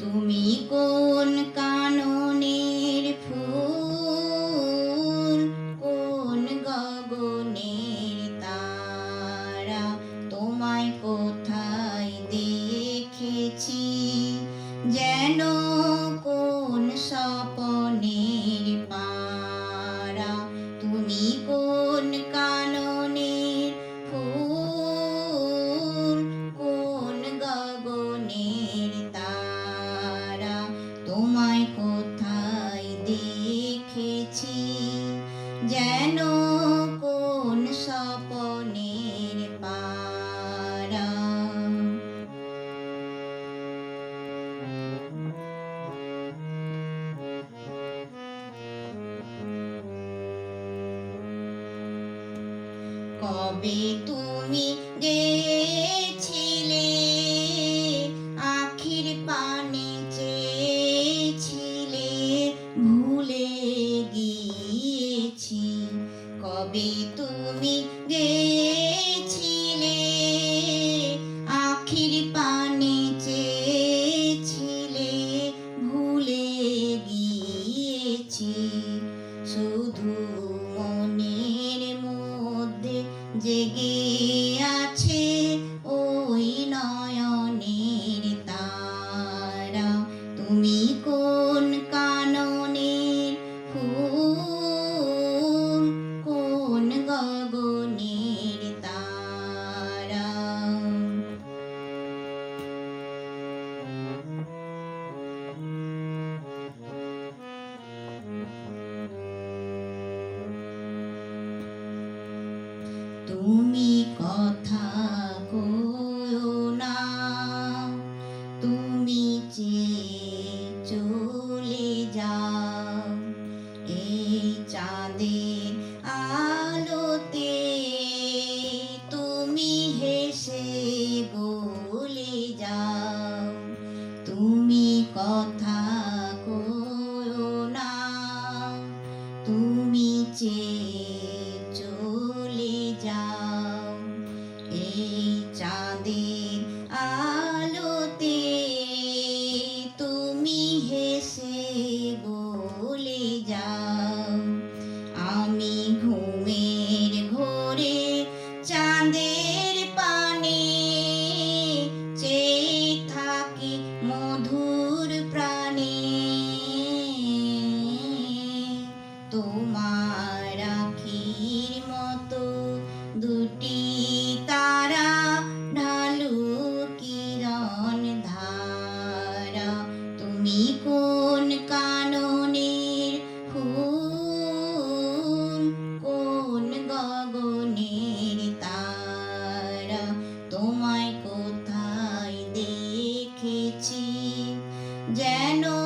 তুমি কোন কাননের ফুল? কোন গগনের তারা? তোমায় কোথায় দেখেছি? যেন যেন কোন স্বপনের পারা কবে তুমি গেছিলে কবে তুমি গেছিলে, আখির পানে চেয়েছিলে, ভুলে গিয়েছি। শুধু মনের মধ্যে জেগে আছে ওই নয়নের তুমি কথা কয়ো না। তুমি চেয়ে চলে যাও। এই চাঁদে আলোতে তুমি হেসে বলে যাও। তুমি কথা কয়ো না। তুমি চেয়ে তোমার আখির মতো দুটি তারা ঢালু কিরণ ধারা। তুমি কোন কাননের ফুল, কোন গগনের তারা? তোমায় কোথায় দেখেছি? যেন